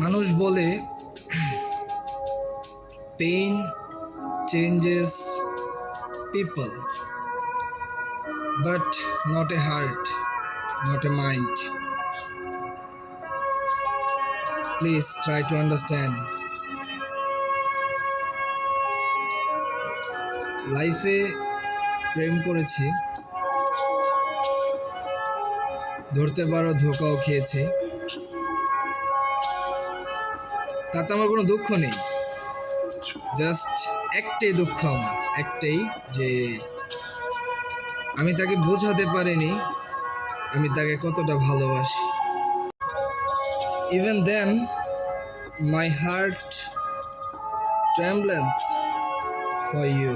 মানুষ বলে pain changes people but not a heart not a mind please try to understand লাইফে প্রেম করেছি, ধরতে পারো ধোকাও খেয়েছি। তাতে আমার কোনো দুঃখ নেই। জাস্ট একটাই দুঃখ আমার, একটাই যে আমি তাকে বোঝাতে পারিনি, আমি তাকে কতটা ভালোবাসি। Even then my heart trembles for you